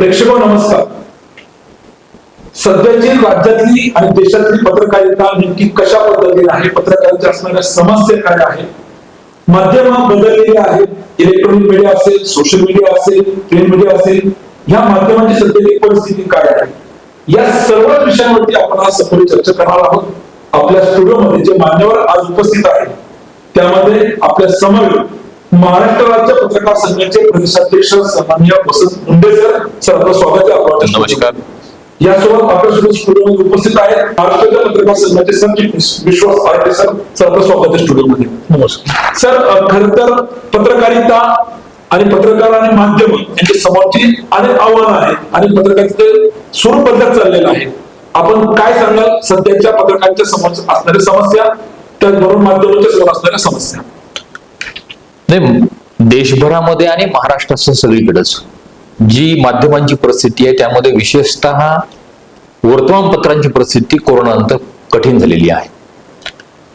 प्रेक्षक हो, नमस्कार. सध्याची राज्यातली आणि देशातली पत्रकारिता नेमकी कशा पद्धतीने आहे? पत्रकारिता असणाऱ्या समस्या काय आहेत? माध्यम बदललेली आहेत. इलेक्ट्रॉनिक मीडिया असेल सोशल मीडिया असेल प्रिंट मीडिया असेल. ह्या माध्यमांची सध्याची परिस्थिती काय आहे? या सर्व विषयांवरती आपण आज सखोल चर्चा करणार आहोत. आपल्या स्टुडिओमध्ये जे मान्यवर आज उपस्थित आहेत त्यामध्ये आपल्यासमोर महाराष्ट्र राज्य पत्रकार संघाचे प्रदेशाध्यक्ष सन्माननीय वसंत मुंडे सर सर आपलं स्वागत आहे नमस्कार. यासोबत आपल्या स्टुडिओमध्ये उपस्थित आहेत महाराष्ट्र पत्रकार संघाचे सरचिटणीस विश्वास पारटे सर सर आपलं स्वागत आहे स्टुडिओमध्ये नमस्कार. सर खर तर पत्रकारिता आणि पत्रकार आणि माध्यम यांच्या समोरची अनेक आव्हानं आहेत आणि पत्रकारितेचं स्वरूप बदलत चाललेलं आहे. आपण काय सांगाल? सध्याच्या पत्रकारांच्या समोर असणाऱ्या समस्या त्याचबरोबर माध्यमांच्या समोर असणाऱ्या समस्या. नाही देशभरामध्ये आणि महाराष्ट्रासह सगळीकडेच. जी माध्यमांची परिस्थिती आहे त्यामध्ये विशेषतः वर्तमानपत्रांची परिस्थिती कोरोनानंतर कठीण झालेली आहे.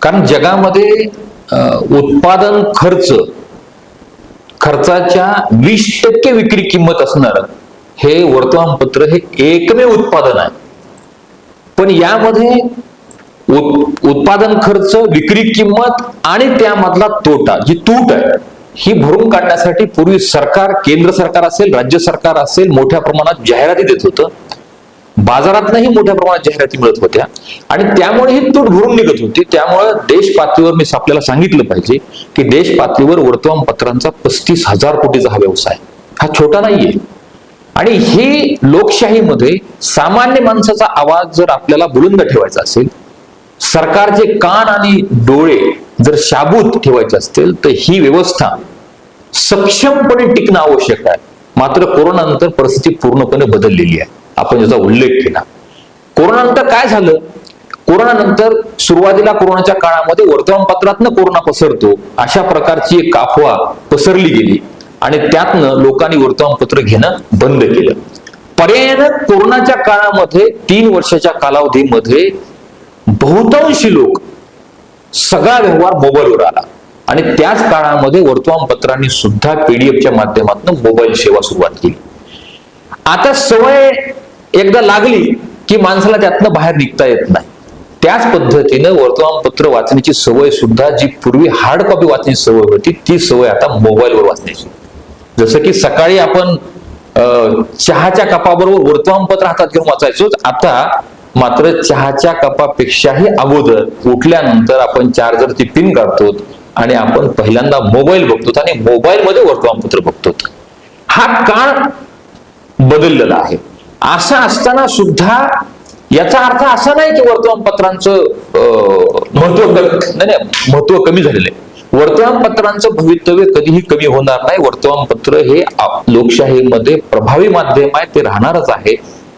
कारण जगामध्ये उत्पादन खर्च खर्चाच्या वीस टक्के विक्री किंमत असणार हे वर्तमानपत्र हे एकमेव उत्पादन आहे. पण यामध्ये उत्पादन खर्च विक्री किंमत आणि त्यामधला तोटा जी तूट आहे ही भरून काढण्यासाठी पूर्वी सरकार केंद्र सरकार असेल राज्य सरकार असेल मोठ्या प्रमाणात जाहिराती देत होतं. बाजारातनंही मोठ्या प्रमाणात जाहिराती मिळत होत्या. आणि त्यामुळे ही तूट भरून निघत होती. त्यामुळे देश पातळीवर मी आपल्याला सांगितलं पाहिजे की देश पातळीवर वर्तमानपत्रांचा पस्तीस हजार कोटीचा हा व्यवसाय हा छोटा नाहीये. आणि हे लोकशाहीमध्ये सामान्य माणसाचा आवाज जर आपल्याला बुलंद ठेवायचा असेल सरकारचे कान आणि डोळे जर शाबूत ठेवायचे असतील तर ही व्यवस्था सक्षमपणे टिकणं आवश्यक आहे. मात्र कोरोनानंतर परिस्थिती पूर्णपणे बदललेली आहे. आपण ज्याचा उल्लेख केला. कोरोनानंतर काय झालं? कोरोनानंतर सुरुवातीला कोरोनाच्या काळामध्ये वर्तमानपत्रातनं कोरोना पसरतो अशा प्रकारची एक अफवा पसरली गेली आणि त्यातनं लोकांनी वर्तमानपत्र घेणं बंद केलं. पर्यायानं कोरोनाच्या काळामध्ये तीन वर्षाच्या कालावधीमध्ये बहुतांशी लोक सगळा व्यवहार मोबाईलवर आला. आणि त्याच काळामध्ये वर्तमानपत्रांनी सुद्धा पीडीएफच्या माध्यमातून मोबाईल सेवा सुरुवात केली. आता सवय एकदा लागली की माणसाला त्यातनं बाहेर निघता येत नाही. त्याच पद्धतीनं वर्तमानपत्र वाचण्याची सवय सुद्धा जी पूर्वी हार्ड कॉपी वाचण्याची सवय होती ती सवय आता मोबाईलवर वाचण्याची. जसं की सकाळी आपण चहाच्या कपाबरोबर वर्तमानपत्र हातात घेऊन वाचायचो आता मात्र चहाच्या कपापेक्षाही अगोदर उठल्यानंतर आपण चार्जरची पिन काढतो आणि आपण पहिल्यांदा मोबाईल बघतो आणि मोबाईलमध्ये वर्तमानपत्र बघतो. हा काळ बदललेला आहे. असं असताना सुद्धा याचा अर्थ असा नाही की वर्तमानपत्रांचं अं, महत्त्व नाही नाही, महत्त्व कमी झालेलं आहे. वर्तमानपत्रांचं भवितव्य कधीही कमी होणार नाही. वर्तमानपत्र हे आप- लोकशाहीमध्ये प्रभावी माध्यम आहे. ते राहणारच आहे.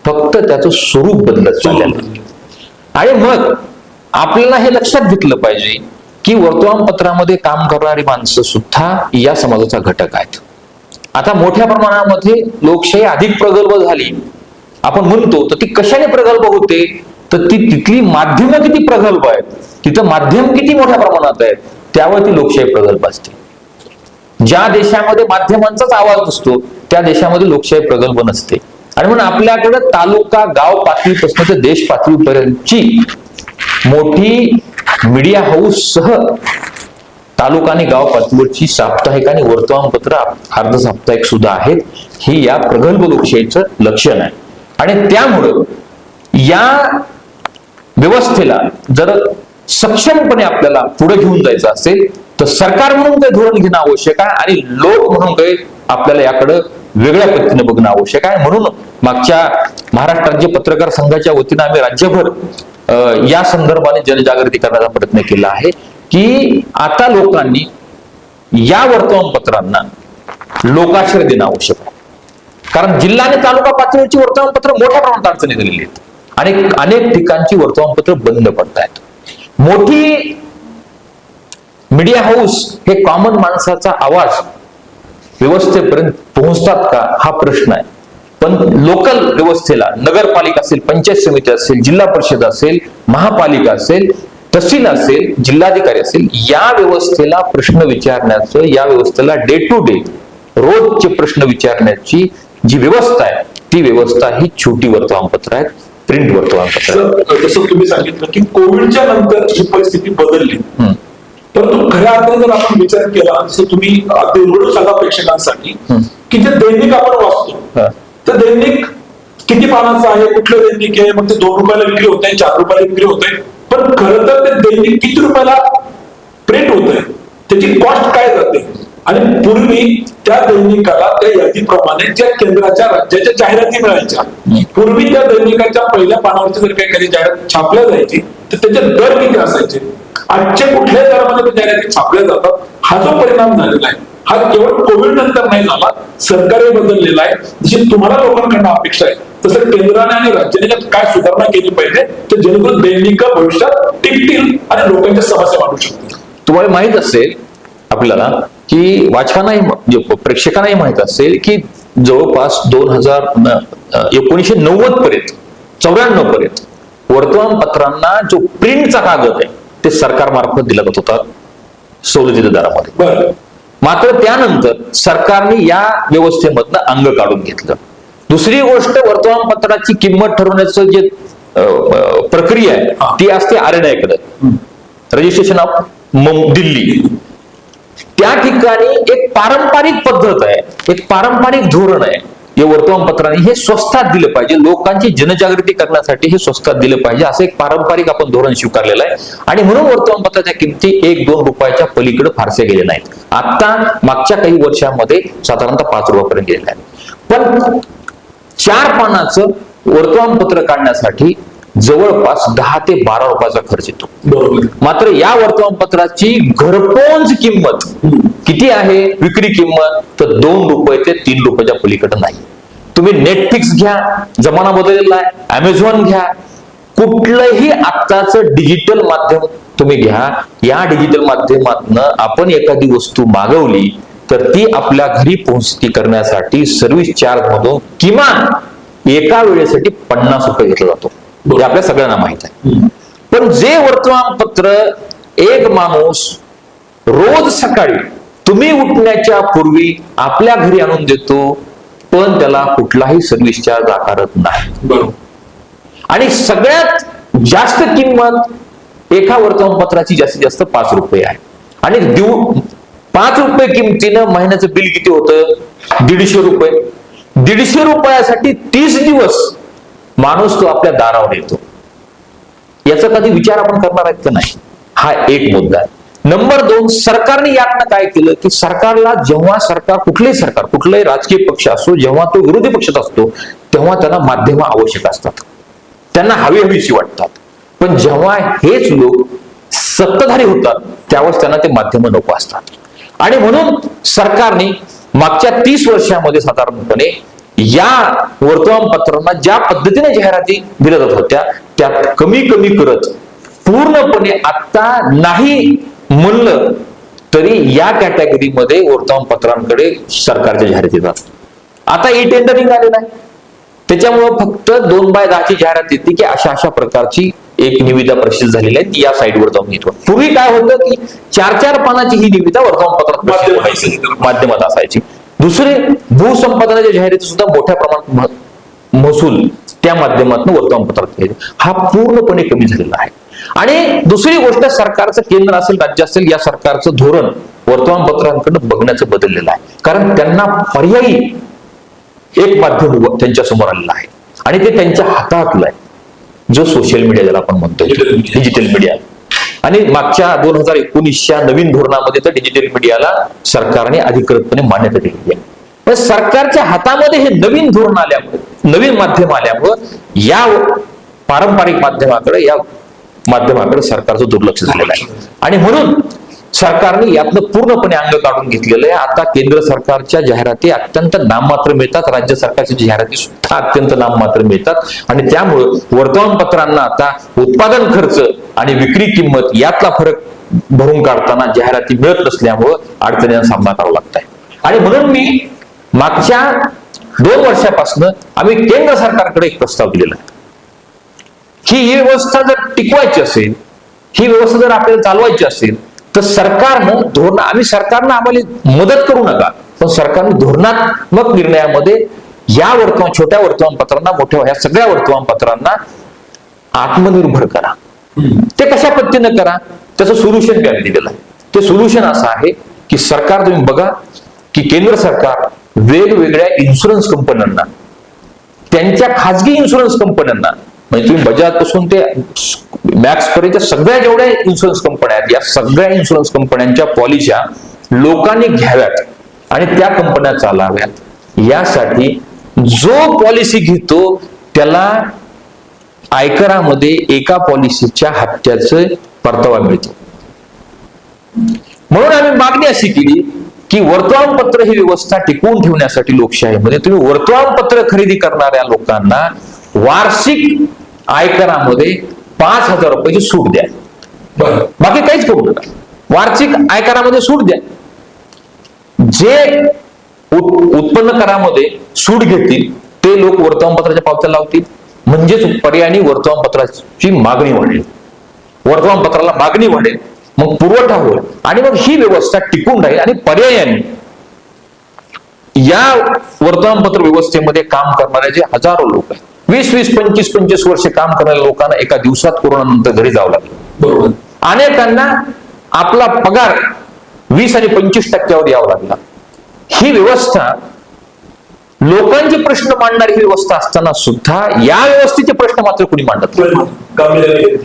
फक्त त्याचं स्वरूप बदलत चाललेलं आहे आणि मग आपल्याला हे लक्षात घेतलं पाहिजे की वर्तमानपत्रामध्ये काम करणारी माणसं सुद्धा या समाजाचा घटक आहेत. आता मोठ्या प्रमाणामध्ये लोकशाही अधिक प्रगल्भ झाली. आपण म्हणतो तर ती कशाने प्रगल्भ होते? तर ती तिथली माध्यमं किती प्रगल्भ आहेत? तिथं माध्यम किती मोठ्या प्रमाणात आहेत? त्यावर ती लोकशाही प्रगल्भ असते. ज्या देशामध्ये माध्यमांचाच आवाज नसतो त्या देशामध्ये लोकशाही प्रगल्भ नसते. आणि म्हणून आपल्याकडे तालुका गाव पातळीपासून ते देश पातळीपर्यंतची मोठी मीडिया हाऊस सह तालुका आणि गाव पातळीवरची साप्ताहिक आणि वर्तमानपत्र अर्ध साप्ताहिक सुद्धा आहेत. ही या प्रगल्भ लोकशाहीचं लक्षण आहे. आणि त्यामुळं या व्यवस्थेला जर सक्षमपणे आपल्याला पुढे घेऊन जायचं असेल तर सरकार म्हणून काही धोरण घेणं आवश्यक आहे आणि लोक म्हणून काही आपल्याला याकडं वेगळ्या पद्धतीने बघणं आवश्यक आहे. म्हणून मागच्या महाराष्ट्र राज्य पत्रकार संघाच्या वतीनं आम्ही राज्यभर या संदर्भाने जनजागृती करण्याचा प्रयत्न केला आहे की आता लोकांनी या वर्तमानपत्रांना लोकाश्रय देणं आवश्यक आहे. कारण जिल्हा आणि तालुका पातळीवरची वर्तमानपत्र मोठ्या प्रमाणात अडचणी गेलेली आहेत. आणि अनेक ठिकाणची वर्तमानपत्र बंद पडतायत मोठी मीडिया हाऊस हे कॉमन माणसाचा आवाज व्यवस्थेपर्यंत पोहोचतात का? हा प्रश्न आहे. पण लोकल व्यवस्थेला नगरपालिका असेल पंचायत समिती असेल जिल्हा परिषद असेल महापालिका असेल तहसील असेल जिल्हाधिकारी असेल या व्यवस्थेला प्रश्न विचारण्याचं या व्यवस्थेला डे टू डे रोजचे प्रश्न विचारण्याची जी व्यवस्था आहे ती व्यवस्था ही छोटी वर्तमानपत्र आहेत प्रिंट वर्तमानपत्र जसं तुम्ही सांगितलं की कोविडच्या नंतर ही परिस्थिती बदलली. परंतु खऱ्या अर्थाने जर आपण विचार केला जसं तुम्ही अगदी उघडून सांगा प्रेक्षकांसाठी. की जे दैनिक आपण वाचतो. तर दैनिक किती पानाचं आहे कुठलं दैनिक आहे मग ते दोन रुपयाला विक्री होत आहे चार रुपयाला विक्री होत आहे. पण खरं तर ते दैनिक किती रुपयाला प्रिंट होत आहे? त्याची कॉस्ट काय जाते? आणि पूर्वी त्या दैनिकाला त्या यादीप्रमाणे त्या केंद्राच्या राज्याच्या जाहिराती मिळायच्या. पूर्वी त्या दैनिकाच्या पहिल्या पानावरची जर काही एखादी जाहिरात छापल्या जायची तर त्याचे दर किती असायचे? आजचे कुठल्या दरामध्ये जाहिराती छापल्या जातात हा जो परिणाम झालेला आहे हा केवळ कोविड नंतर नाही झाला सरकारही बदललेला आहे. जशी तुम्हाला लोकांकडनं अपेक्षा आहे तसं केंद्राने आणि राज्याने काय सुधारणा केली पाहिजे तर जेणेकरून दैनिक भविष्यात टिकतील आणि लोकांच्या समस्या वाढू शकतील. तुम्हाला माहीत असेल आपल्याला की वाचकांनाही म्हणजे प्रेक्षकांनाही माहीत असेल की जवळपास दोन हजार एकोणीशे नव्वद पर्यंत चौऱ्याण्णव पर्यंत वर्तमानपत्रांना जो प्रिंटचा कागद आहे ते सरकारमार्फत दिला जात होता सवलतीच्या दरामध्ये. मात्र त्यानंतर सरकारने या व्यवस्थेमधनं अंग काढून घेतलं. दुसरी गोष्ट वर्तमानपत्राची किंमत ठरवण्याचं जे प्रक्रिया आहे. ती असते आरएनआयकडे रजिस्ट्रेशन ऑफ दिल्ली. त्या ठिकाणी एक पारंपरिक पद्धत आहे एक पारंपरिक धोरण आहे. या वर्तमानपत्राने हे स्वस्तात दिलं पाहिजे. लोकांची जनजागृती करण्यासाठी हे स्वस्तात दिलं पाहिजे. असं एक पारंपरिक आपण धोरण स्वीकारलेलं आहे. आणि म्हणून वर्तमानपत्राच्या किमती एक दोन रुपयाच्या पलीकडे फारसे गेले नाहीत. आता मागच्या काही वर्षामध्ये साधारणतः पाच रुपयापर्यंत गेलेले आहेत पण चार पानाचं वर्तमानपत्र काढण्यासाठी जवळपास दहा ते बारा रुपयाचा खर्च येतो. बरोबर. मात्र या वर्तमानपत्राची घरपोंच किंमत किती आहे? विक्री किंमत तर दोन रुपये ते तीन रुपयाच्या पलीकडे नाही. तुम्ही नेटफ्लिक्स घ्या जमाना बदललेला आहे अमेझॉन घ्या कुठलंही आत्ताचं डिजिटल माध्यम तुम्ही घ्या. या डिजिटल माध्यमातनं आपण एखादी वस्तू मागवली तर ती आपल्या घरी पोहोचती करण्यासाठी सर्व्हिस चार्ज मधून किमान एका वेळेसाठी पन्नास रुपये घेतला जातो. हे आपल्या सगळ्यांना माहीत आहे. पण जे वर्तमानपत्र एक माणूस रोज सकाळी तुम्ही उठण्याच्या पूर्वी आपल्या घरी आणून देतो पण त्याला कुठलाही सर्व्हिस चार्ज आकारत नाही. आणि सगळ्यात जास्त किंमत एका वर्तमानपत्राची जास्तीत जास्त पाच रुपये आहे. आणि दिव पाच रुपये किमतीनं महिन्याचं बिल किती होतं? दीडशे रुपये. दीडशे रुपयासाठी तीस दिवस माणूस तो आपल्या दारावर येतो. याचा कधी विचार आपण करणार आहेत का नाही? हा एक मुद्दा आहे. नंबर दोन सरकारने यातनं काय केलं की सरकारला जेव्हा सरकार कुठलंही सरकार कुठलाही राजकीय पक्ष असो जेव्हा तो विरोधी पक्षात असतो तेव्हा त्यांना माध्यम आवश्यक असतात. त्यांना हवी हवीशी वाटतात. पण जेव्हा हेच लोक सत्ताधारी होतात त्यावेळेस त्यांना ते माध्यम नको असतात. आणि म्हणून सरकारने मागच्या तीस वर्षामध्ये साधारणपणे या वर्तमानपत्रांना ज्या पद्धतीने जाहिराती दिल्या जात होत्या त्यात कमी कमी करत पूर्णपणे आता नाही म्हणलं तरी या कॅटेगरीमध्ये वर्तमानपत्रांकडे सरकारच्या जाहिराती येतात आता ई टेंडरिंग आलेलं आहे त्याच्यामुळं फक्त दोन बाय दहाची जाहिरात येते की अशा अशा प्रकारची एक निविदा प्रसिद्ध झालेली आहे ती या साईटवर जाऊन येतो पूर्वी काय होतं की चार चार पानाची ही निविदा वर्तमानपत्रात माध्यमात. असायची. दुसरे भूसंपादनाच्या जाहिराती सुद्धा मोठ्या प्रमाणात महसूल त्या माध्यमातून वर्तमानपत्रात हा पूर्णपणे कमी झालेला आहे. आणि दुसरी गोष्ट सरकारचं केंद्र असेल राज्य असेल या सरकारचं धोरण वर्तमानपत्रांकडे बघण्याचं बदललेलं आहे. कारण त्यांना पर्यायी एक माध्यम त्यांच्यासमोर आलेलं आहे. आणि ते त्यांच्या हातातलं आहे. जो सोशल मीडिया ज्याला आपण म्हणतो. डिजिटल मीडिया आणि मागच्या दोन हजार एकोणीसच्या नवीन धोरणामध्ये तर डिजिटल मीडियाला सरकारने अधिकृतपणे मान्यता दिलेली आहे. पण सरकारच्या हातामध्ये हे नवीन धोरण आल्यामुळे नवीन माध्यम आल्यामुळं या पारंपरिक माध्यमाकडे या माध्यमाकडे सरकारचं दुर्लक्ष झालेलं आहे. आणि म्हणून सरकारने यातनं पूर्णपणे अंग काढून घेतलेलं आहे. आता केंद्र सरकारच्या जाहिराती अत्यंत नाममात्र मिळतात. राज्य सरकारच्या जाहिराती सुद्धा अत्यंत नाममात्र मिळतात. आणि त्यामुळं वर्तमानपत्रांना आता उत्पादन खर्च आणि विक्री किंमत यातला फरक भरून काढताना जाहिराती मिळत नसल्यामुळं अडचणींना सामना करावा लागत आहे आणि म्हणून मी मागच्या दोन वर्षापासून आम्ही केंद्र सरकारकडे एक प्रस्ताव दिलेला आहे. ही ही व्यवस्था जर टिकवायची असेल ही व्यवस्था जर आपल्याला चालवायची असेल तर सरकारनं धोरण आम्ही सरकारनं आम्हाला मदत करू नका पण सरकारने धोरणात्मक निर्णयामध्ये या वर्तमान छोट्या वर्तमानपत्रांना मोठ्या ह्या सगळ्या वर्तमानपत्रांना आत्मनिर्भर करा. ते कशा पद्धतीनं करा? त्याचं सोल्युशन त्यांनी दिलेलं आहे. ते सोल्युशन असं आहे की सरकार तुम्ही बघा की केंद्र सरकार वेगवेगळ्या इन्शुरन्स कंपन्यांना त्यांच्या खाजगी इन्शुरन्स कंपन्यांना म्हणजे तुम्ही बजाजपासून ते मॅक्स पर्यंत सगळ्या जेवढ्या इन्शुरन्स कंपन्या आहेत या सगळ्या इन्शुरन्स कंपन्यांच्या पॉलिस्या लोकांनी घ्याव्यात आणि त्या कंपन्या चालाव्यात यासाठी जो पॉलिसी घेतो त्याला आयकरामध्ये एका पॉलिसीच्या हप्त्याचं परतावा मिळतो. म्हणून आम्ही मागणी अशी केली की वर्तमानपत्र ही व्यवस्था टिकवून ठेवण्यासाठी लोकशाहीमध्ये म्हणजे तुम्ही वर्तमानपत्र खरेदी करणाऱ्या लोकांना वार्षिक आयकरामध्ये पाच हजार रुपयाची सूट द्या. बाकी काहीच करू नका. वार्षिक आयकरामध्ये सूट द्या. जे उत्पन्न करामध्ये सूट घेतील ते लोक वर्तमानपत्राच्या पावत्या लावतील. म्हणजेच पर्यायाने वर्तमानपत्राची मागणी वाढेल. वर्तमानपत्राला मागणी वाढेल. मग पुरवठा होईल. आणि मग ही व्यवस्था टिकून राहील. आणि पर्यायाने या वर्तमानपत्र व्यवस्थेमध्ये काम करणारे जे हजारो लोक आहेत वीस वीस पंचवीस पंचवीस वर्षे काम करणाऱ्या लोकांना एका दिवसात कोरोनानंतर घरी जावं लागलं. बरोबर. अनेकांना आपला पगार वीस आणि पंचवीस टक्क्यावर यावा लागला. ही व्यवस्था लोकांचे प्रश्न मांडणारी ही व्यवस्था असताना सुद्धा या व्यवस्थेचे प्रश्न मात्र कुणी मांडत नाही.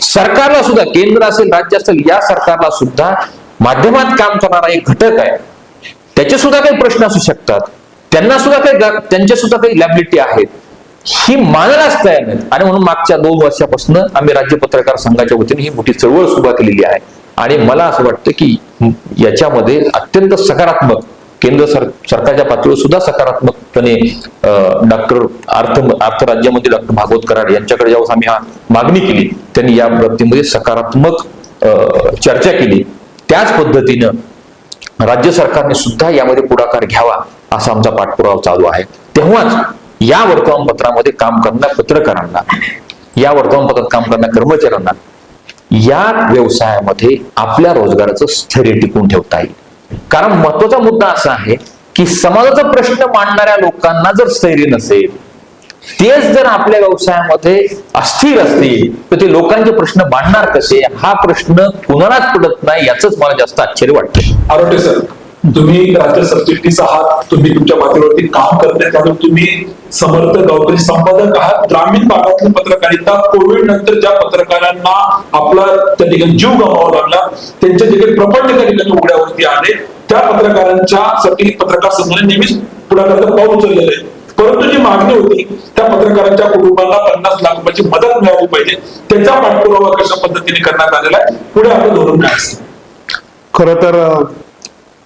सरकारला सुद्धा केंद्र असेल राज्य असेल या सरकारला सुद्धा माध्यमात काम करणारा एक घटक आहे. त्याचे सुद्धा काही प्रश्न असू शकतात. त्यांना सुद्धा काही त्यांच्या सुद्धा काही लॅबिलिटी आहेत. ही मानण्यास तयार नाहीत आणि म्हणून मागच्या दोन वर्षापासून आम्ही राज्य पत्रकार संघाच्या वतीने ही मोठी चळवळ सुरुवात केलेली आहे. आणि मला असं वाटतं की याच्यामध्ये अत्यंत सकारात्मक केंद्र सर सरकारच्या पातळीवर सुद्धा सकारात्मकपणे डॉक्टर अर्थ अर्थ राज्यमंत्री डॉक्टर भागवत कराड यांच्याकडे जेव्हा आम्ही हा मागणी केली. त्यांनी या बाबतीमध्ये सकारात्मक चर्चा केली. त्याच पद्धतीनं राज्य सरकारने सुद्धा यामध्ये पुढाकार घ्यावा असा आमचा पाठपुरावा चालू आहे. तेव्हाच या वर्तमानपत्रामध्ये काम करणाऱ्या पत्रकारांना या वर्तमानपत्रात काम करणाऱ्या कर्मचाऱ्यांना या व्यवसायामध्ये आपल्या रोजगाराचं स्थैर्य टिकून ठेवता येईल. कारण महत्त्वाचा मुद्दा असा आहे की समाजाचा प्रश्न मांडणाऱ्या लोकांना जर स्थैर्य नसेल तेच जर आपल्या व्यवसायामध्ये अस्थिर असतील तर ते लोकांचे प्रश्न मांडणार कसे? हा प्रश्न कुणालाच पडत नाही याच मला जास्त आश्चर्य वाटतं आरोग्य सर. तुम्ही राज्य सरचिटणीस आहात तुम्ही तुमच्या पातळीवरती काम करताय त्यामुळे तुम्ही समर्थ गावकरी संपादक आहात. ग्रामीण भागातली पत्रकारिता कोविड नंतर ज्या पत्रकारांना आपला त्या ठिकाणी जीव गमावा लागला त्यांचे जे काही प्रपंच त्या ठिकाणी उघड्यावरती आले. त्या पत्रकारांच्या साठी पत्रकार संघाने नेहमीच पुढाकार पाऊल उचललेलं आहे. परंतु जी मागणी होती त्या पत्रकारांच्या कुटुंबाला पन्नास लाख रुपयाची मदत मिळाली पाहिजे. त्याचा पाठपुरावा कशा पद्धतीने करण्यात आलेला आहे पुढे आपलं धोरण काय असेल खर तर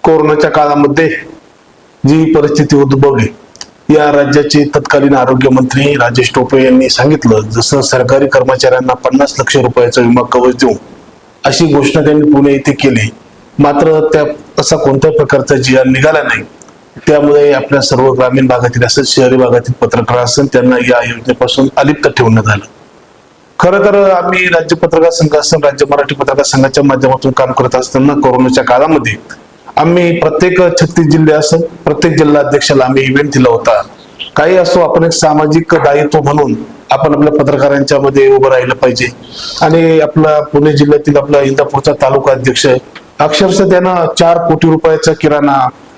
कोरोनाच्या काळामध्ये जी परिस्थिती उद्भवली या राज्याचे तत्कालीन आरोग्यमंत्री राजेश टोपे यांनी सांगितलं जसं सरकारी कर्मचाऱ्यांना पन्नास लक्ष रुपयाचा विमा कवच देऊ अशी घोषणा त्यांनी पुणे येथे केली. मात्र त्या असा कोणत्याही प्रकारचा जिया निघाला नाही. त्यामुळे आपल्या सर्व ग्रामीण भागातील असेल शहरी भागातील पत्रकार असेल त्यांना या योजनेपासून अलिप्त ठेवण्यात आलं. खरं तर आम्ही राज्य पत्रकार संघ असून राज्य मराठी पत्रकार संघाच्या माध्यमातून काम करत असताना कोरोनाच्या काळामध्ये आम्ही प्रत्येक छत्तीस जिल्हे असं प्रत्येक जिल्हा अध्यक्षाला आम्ही इव्हेंट दिला होता. काही असो आपण एक सामाजिक दायित्व म्हणून आपण आपल्या पत्रकारांच्या मध्ये उभं राहिलं पाहिजे. आणि आपला पुणे जिल्ह्यातील आपला इंदापूरचा तालुका अध्यक्ष अक्षरशः त्यानं चार कोटी रुपयाचा किराणा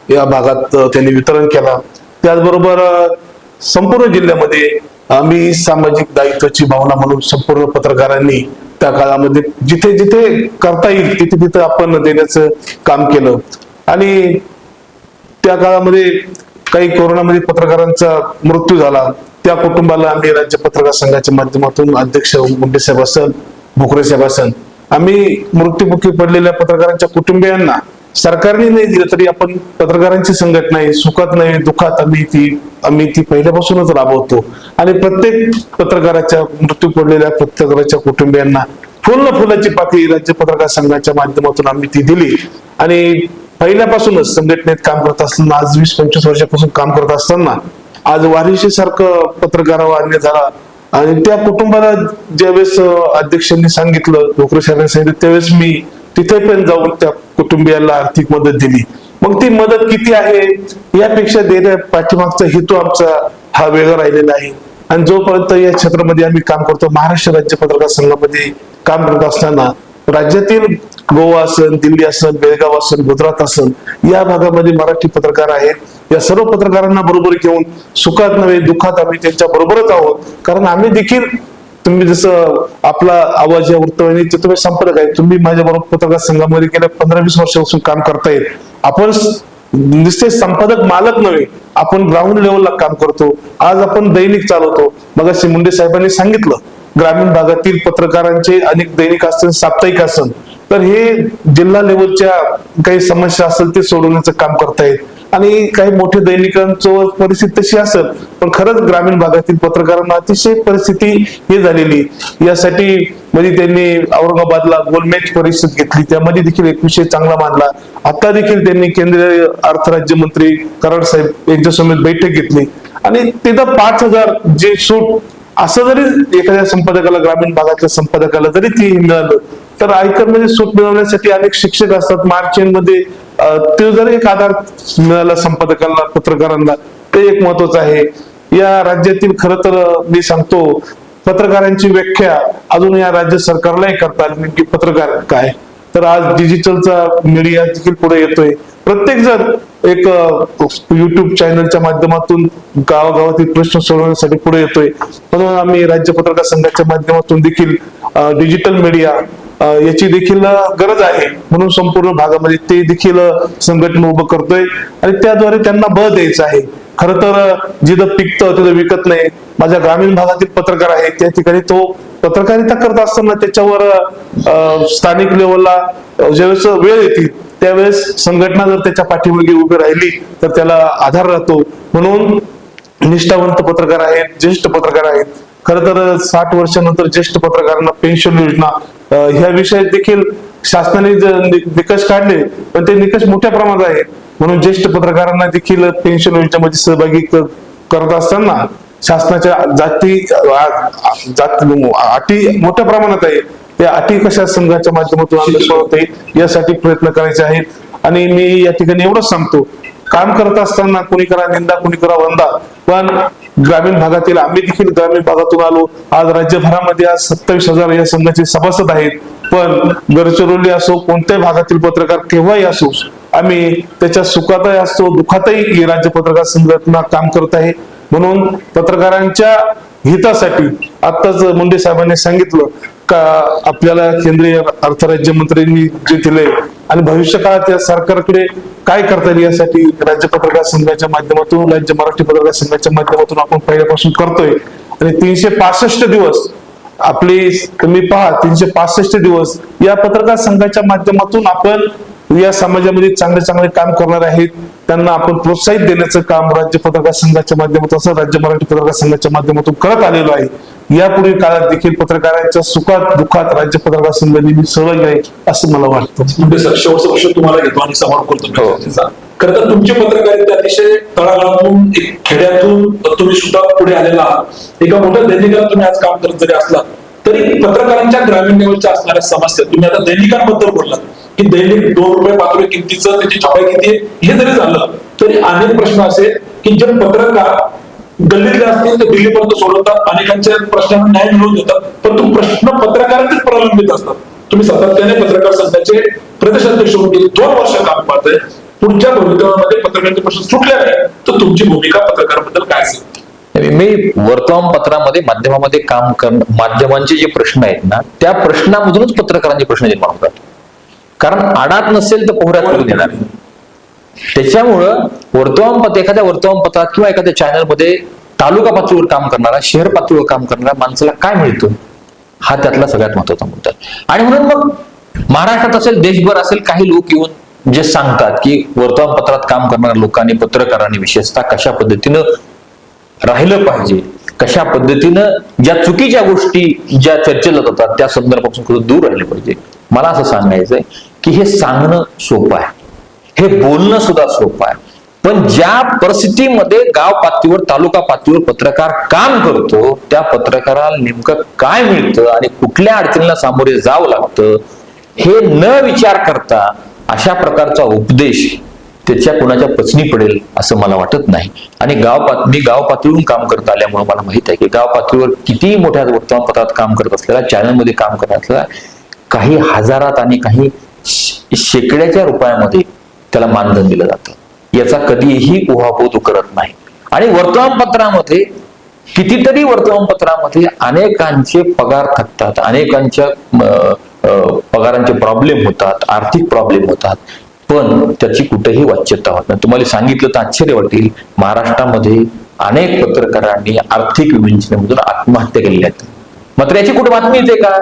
या भागात त्यांनी वितरण केला. त्याचबरोबर संपूर्ण जिल्ह्यामध्ये आम्ही सामाजिक दायित्वाची भावना म्हणून संपूर्ण पत्रकारांनी त्या काळामध्ये जिथे जिथे करता येईल तिथे तिथे आपण देण्याचं काम केलं. आणि त्या काळामध्ये काही कोरोनामध्ये पत्रकारांचा मृत्यू झाला. त्या कुटुंबाला आम्ही राज्य पत्रकार संघाच्या माध्यमातून अध्यक्ष मुंडे साहेब असेल भोकरे साहेब आम्ही मृत्यूमुखी पडलेल्या पत्रकारांच्या कुटुंबियांना सरकारने नाही दिलं तरी आपण पत्रकारांची संघटना आहे सुखात नाही दुःखात आम्ही ती आम्ही ती पहिल्यापासूनच राबवतो. आणि प्रत्येक पत्रकाराच्या मृत्यू पडलेल्या पत्रकाराच्या कुटुंबियांना फुल फुलाची पाकळी राज्य पत्रकार संघाच्या माध्यमातून आम्ही ती दिली. आणि पहिल्यापासूनच संघटनेत काम करत असताना आज वीस पंचवीस वर्षापासून काम करत असताना आज वारिशी सारखं पत्रकारावर अन्य झाला. आणि त्या कुटुंबाला ज्यावेळेस अध्यक्षांनी सांगितलं नोकरी सरांनी सांगितलं त्यावेळेस मी तिथे पण जाऊन त्या कुटुंबियाला आर्थिक मदत दिली. मग ती मदत किती आहे? यापेक्षा देण्या पाठीमागचा हेतू आमचा हा वेगळा राहिलेला आहे. आणि जोपर्यंत या क्षेत्रामध्ये आम्ही काम करतो महाराष्ट्र राज्य पत्रकार संघामध्ये काम करत असताना राज्यातील गोवा असन दिल्ली असन बेळगाव असन गुजरात असन या भागामध्ये मराठी पत्रकार आहेत. या सर्व पत्रकारांना बरोबर घेऊन सुखात नव्हे दुःखात आम्ही त्यांच्या बरोबरच आहोत. कारण आम्ही देखील तुम्ही जसं आपला आवाज या वृत्तवाहिनीचे तुम्ही संपर्क आहे तुम्ही माझ्या बरोबर पत्रकार संघामध्ये गेल्या पंधरा वीस वर्षापासून काम करताय. आपण निश्चय संपादक मालक नव्हे आपण ग्राउंड लेवलला काम करतो. आज आपण दैनिक चालवतो. मग मुंडे साहेबांनी सांगितलं ग्रामीण भागातील पत्रकारांचे अनेक दैनिक असतील साप्ताहिक असेल तर हे जिल्हा लेवलच्या काही समस्या असेल ते सोडवण्याचं काम करतायत. आणि काही मोठे दैनिकांचं परिस्थिती तशी असेल पण खरंच ग्रामीण भागातील पत्रकारांना अतिशय परिस्थिती हे झालेली. यासाठी म्हणजे त्यांनी औरंगाबादला गोलमेज परिषद घेतली. त्यामध्ये देखील एक विषय चांगला मानला आता देखील त्यांनी केंद्रीय अर्थ राज्यमंत्री कराड साहेब यांच्यासमोर बैठक घेतली. आणि तिथं पाच हजार जे सूट असं जरी एखाद्या संपादकाला ग्रामीण भागातल्या संपादकाला जरी ती मिळालं तर आयकरमध्ये सूट मिळवण्यासाठी अनेक शिक्षक असतात. मार्च मध्ये ते जर एक आधार मिळाला संपादकांना पत्रकारांना ते एक महत्वाचं आहे. या राज्यातील खर तर मी सांगतो पत्रकारांची व्याख्या अजून या राज्य सरकारलाही करता आली पत्रकार काय? तर आज डिजिटलचा मीडिया देखील पुढे येतोय. प्रत्येक जण एक युट्यूब चॅनलच्या माध्यमातून गावागावातील प्रश्न सोडवण्यासाठी पुढे येतोय. म्हणून आम्ही राज्य पत्रकार संघाच्या माध्यमातून देखील डिजिटल मीडिया याची देखील गरज आहे. म्हणून संपूर्ण भागामध्ये ते देखील संघटन उभं करतोय. आणि त्याद्वारे त्यांना बळ द्यायचं आहे. खर तर जिथं पिकतं तिथं विकत नाही. माझ्या ग्रामीण भागातील पत्रकार आहेत. त्या ठिकाणी तो पत्रकारिता करत असताना त्याच्यावर स्थानिक लेवलला ज्यावेळेस वेळ येतील त्यावेळेस संघटना जर त्याच्या पाठीमागे उभी राहिली तर त्याला आधार राहतो. म्हणून निष्ठावंत पत्रकार आहेत ज्येष्ठ पत्रकार आहेत. खर तर साठ वर्षानंतर ज्येष्ठ पत्रकारांना पेन्शन योजना ह्या विषयात देखील शासनाने निकष काढले पण ते निकष मोठ्या प्रमाणात आहेत. म्हणून ज्येष्ठ पत्रकारांना देखील पेन्शन योजनेमध्ये सहभागी करत असताना शासनाच्या जाती जात अटी मोठ्या प्रमाणात आहे त्या अटी कशा संघाच्या माध्यमातून आम्ही सोडवते यासाठी प्रयत्न करायचे आहेत. आणि मी या ठिकाणी एवढंच सांगतो काम करत असताना कोणी करा निंदा कोणी करा वंदा. पण ग्रामीण भागातील आम्ही देखील ग्रामीण भागातून आलो. आज राज्यभरामध्ये आज सत्तावीस हजार या संघाचे सभासद आहेत. पण गडचिरोली असो कोणत्याही भागातील पत्रकार केव्हाही असो आम्ही त्याच्या सुखातही असतो दुःखातही राज्य पत्रकार संघटना काम करत आहे. म्हणून पत्रकारांच्या हितासाठी आताच मुंडे साहेबांनी सांगितलं का आपल्याला केंद्रीय अर्थ राज्यमंत्र्यांनी जे दिले आणि भविष्य काळात या सरकारकडे काय करता येईल यासाठी राज्य पत्रकार संघाच्या माध्यमातून राज्य मराठी पत्रकार संघाच्या माध्यमातून आपण पहिल्यापासून करतोय. आणि तीनशे पासष्ट दिवस आपली तुम्ही पहा तीनशे पासष्ट दिवस या पत्रकार संघाच्या माध्यमातून आपण या समाजामध्ये चांगले चांगले काम करणार आहेत. त्यांना आपण प्रोत्साहित देण्याचं काम राज्य पत्रकार संघाच्या माध्यमातून असं राज्य मराठी पत्रकार संघाच्या माध्यमातून करत आलेलो आहे. यापुढील काळात देखील पत्रकारांच्या सुखात दुःखात राज्य पत्रकार संघ नेहमी सहभागी आहे असं मला वाटतं. म्हणजे सर शेवटचा प्रश्न तुम्हाला घेतो आणि समारोप करतो हो. खरं तर तुमची पत्रकारिता अतिशय तळागाळातून एक खेड्यातून तुम्ही सुद्धा पुढे आलेला आहात. एका मोठ्या दैनिकात तुम्ही आज काम करत जरी असला तरी पत्रकारांच्या ग्रामीण लेवलच्या असणाऱ्या समस्या तुम्ही आता दैनिकांबद्दल बोललात. की दैनिक दोन रुपये पाच रुपये किमतीचं त्याची छपाई किती हे जरी झालं तरी अनेक प्रश्न असे की जे पत्रकार गल्लीतले असतील ते दिल्लीपर्यंत सोडवतात अनेकांच्या प्रश्नांना न्याय मिळवून देतात. परंतु प्रश्न पत्रकारांचेच प्रलंबित असतात. तुम्ही सातत्याने पत्रकार संघाचे प्रदेश अध्यक्ष म्हणून दोन वर्ष काम पाहताय. पुढच्या भविष्यामध्ये पत्रकारांचे प्रश्न सुटले नाही तर तुमची भूमिका पत्रकाराबद्दल काय असेल? मी वर्तमानपत्रामध्ये माध्यमामध्ये काम करणं माध्यमांचे जे प्रश्न आहेत ना त्या प्रश्नामधूनच पत्रकारांचे प्रश्न निर्माण होतात. कारण आडात नसेल तर पोहऱ्यात करून येणार त्याच्यामुळं वर्तमानपत्र एखाद्या वर्तमानपत्रात किंवा एखाद्या चॅनलमध्ये तालुका पातळीवर काम करणारा शहर पातळीवर काम करणारा माणसाला काय मिळतं? हा त्यातला सगळ्यात महत्त्वाचा मुद्दा आणि म्हणून मग महाराष्ट्रात असेल देशभर असेल काही लोक येऊन जे सांगतात की वर्तमानपत्रात काम करणाऱ्या लोकांनी पत्रकारांनी विशेषतः कशा पद्धतीनं राहिलं पाहिजे? कशा पद्धतीनं ज्या चुकीच्या गोष्टी ज्या चर्चेला जातात त्या संदर्भापासून कुठं दूर राहिले पाहिजे? मला असं सांगायचंय की हे सांगणं सोपं आहे. हे बोलणं सुद्धा सोपं आहे. पण ज्या परिस्थितीमध्ये गाव पातळीवर तालुका पातळीवर पत्रकार काम करतो त्या पत्रकाराला नेमकं काय मिळतं आणि कुठल्या अडचणीला सामोरे जावं लागतं हे न विचार करता अशा प्रकारचा उपदेश त्याच्या कोणाच्या पचनी पडेल असं मला वाटत नाही. आणि गाव पात मी गाव पातळीवरून काम करत आल्यामुळे मला माहीत आहे की गाव पातळीवर कितीही मोठ्या वर्तमानपत्रात काम करत असलेला चॅनलमध्ये काम करत असलेला काही हजारात आणि काही शेकड्याच्या रुपयामध्ये त्याला मानधन दिलं जातं. याचा कधीही उहापोह करत नाही. आणि वर्तमानपत्रामध्ये कितीतरी वर्तमानपत्रामध्ये अनेकांचे पगार थकतात अनेकांच्या पगारांचे प्रॉब्लेम होतात आर्थिक प्रॉब्लेम होतात. पण त्याची कुठेही वाच्यता होत नाही. तुम्हाला सांगितलं तर आश्चर्य वाटेल. महाराष्ट्रामध्ये अनेक पत्रकारांनी आर्थिक विवंचनेमधून आत्महत्या केलेल्या आहेत. मात्र याची कुठे बातमी येते का?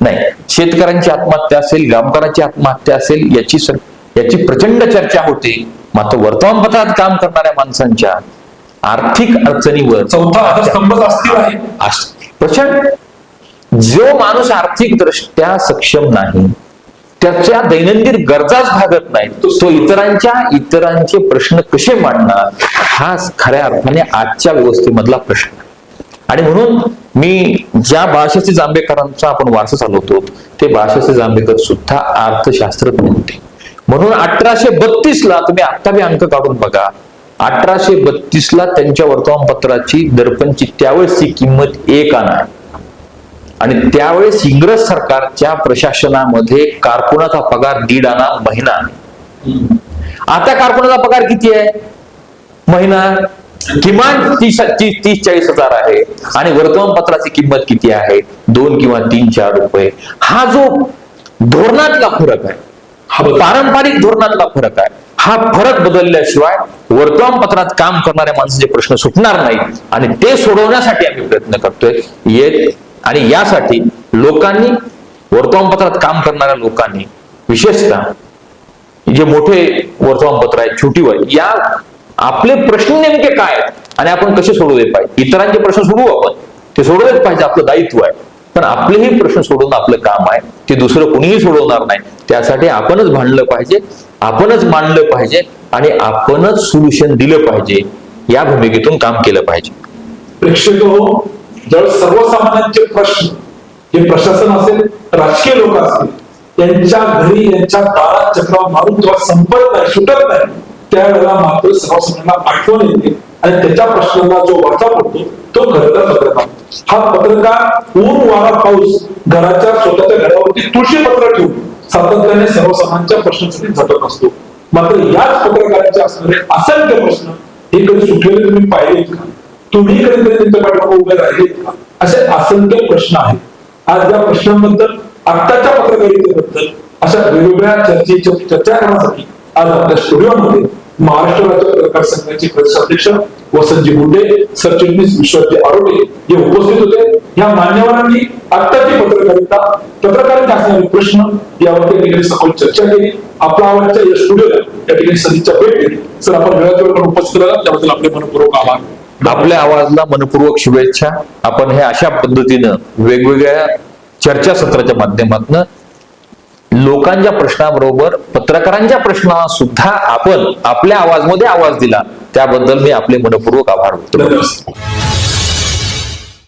नाही. शेतकऱ्यांची आत्महत्या असेल कामगारांची आत्महत्या असेल याची याची प्रचंड चर्चा होते. मात्र वर्तमानपत्रात काम करणाऱ्या माणसांच्या आर्थिक अडचणीवर चौथा प्रचंड. जो माणूस आर्थिक दृष्ट्या सक्षम नाही त्याच्या दैनंदिन गरजाच भागत नाही तो इतरांच्या इतरांचे प्रश्न कसे मांडणार? हा खऱ्या अर्थाने आजच्या व्यवस्थेमधला प्रश्न. आणि म्हणून मी ज्या बाळशास्त्री जांभेकरांचा आपण वारसा चालवतो ते बाळशास्त्री जांभेकर सुद्धा अर्थशास्त्रज्ञ होते. म्हणून अठराशे बत्तीस ला तुम्ही आता बी अंक काढून बघा. अठराशे बत्तीस ला त्यांच्या वर्तमानपत्राची दर्पणची त्यावेळेसची किंमत एक आणा. आणि त्यावेळेस इंग्रज सरकारच्या प्रशासनामध्ये कारकुनाचा पगार दीड आणा महिना आता कारकुनाचा पगार किती आहे? महिना. किमान तीस तीस तीस चाळीस हजार आहे. आणि वर्तमानपत्राची किंमत किती आहे? दोन किंवा तीन चार रुपये. हा जो धोरणातला फरक आहे हा पारंपरिक धोरणातला फरक आहे हा फरक बदलल्याशिवाय वर्तमानपत्रात काम करणाऱ्या माणसाचे प्रश्न सुटणार नाही आणि ते सोडवण्यासाठी आम्ही प्रयत्न करतोय. येत आणि यासाठी लोकांनी वर्तमानपत्रात काम करणाऱ्या लोकांनी विशेषतः जे मोठे वर्तमानपत्र आहेत छोटी वय या आपले प्रश्न नेमके काय आणि आपण कसे सोडवले पाहिजे? इतरांचे प्रश्न सोडवू आपण. ते सोडवलेच पाहिजे आपलं दायित्व आहे. पण आपलेही प्रश्न सोडवणं आपलं काम आहे. ते दुसरं कुणीही सोडवणार नाही. त्यासाठी आपणच भांडलं पाहिजे आपणच मांडलं पाहिजे आणि आपणच सोल्युशन दिलं पाहिजे. या भूमिकेतून काम केलं पाहिजे. प्रेक्षक हो, जर सर्वसामान्यांचे प्रश्न हे प्रशासन असेल राजकीय लोक असतील त्यांच्या घरी यांच्या दारात चक्रावर मारून किंवा संपत नाही सुटत नाही त्यावेळेला मात्र सभासदांना आठवण येते आणि त्याच्या प्रश्नांना जो वरचा पडतो तो घराचा पत्रकार हा पत्रकार ऊन वारा पाऊस घराच्या स्वतःच्या घरावरती तुळशी पत्र ठेवून सातत्याने सर्वसामान्यांच्या प्रश्नांसाठी झटत असतो. मात्र याच पत्रकारांचे असणारे असंख्य प्रश्न हे कधी सुटलेले तुम्ही पाहिलेत का? तुम्ही कधीतरी त्यांच्या पाठीमागे उभे राहिलेत का? असे असंख्य प्रश्न आहेत. आज या प्रश्नांबद्दल आत्ताच्या पत्रकारितेबद्दल अशा वेगवेगळ्या चर्चेच्या चर्चा करण्यासाठी आज आपल्या स्टुडिओमध्ये महाराष्ट्र राज्य पत्रकार संघाचे प्रदेशाध्यक्ष वसंतजी मुंडे सरचिटणीस विश्वजी आरोटे हे उपस्थित होते. या मान्यवरांनी आत्ताची पत्रकारिता पत्रकारांचे असणारे प्रश्न यावर त्या ठिकाणी सखोल चर्चा केली. आपला आवडच्या या स्टुडिओला या ठिकाणी सदिच्छा भेट दिली सर आपण वेळात वेळ पण उपस्थित राहिला त्याबद्दल आपले मनपूर्वक आभार. आपल्या आवाजला मनपूर्वक शुभेच्छा. आपण हे अशा पद्धतीनं वेगवेगळ्या चर्चासत्राच्या माध्यमातून लोकांच्या प्रश्नाबरोबर पत्रकारांच्या प्रश्नाला सुद्धा आपण आपल्या आवाजमध्ये आवाज दिला. त्याबद्दल मी आपले मनपूर्वक आभार व्यक्त करतो.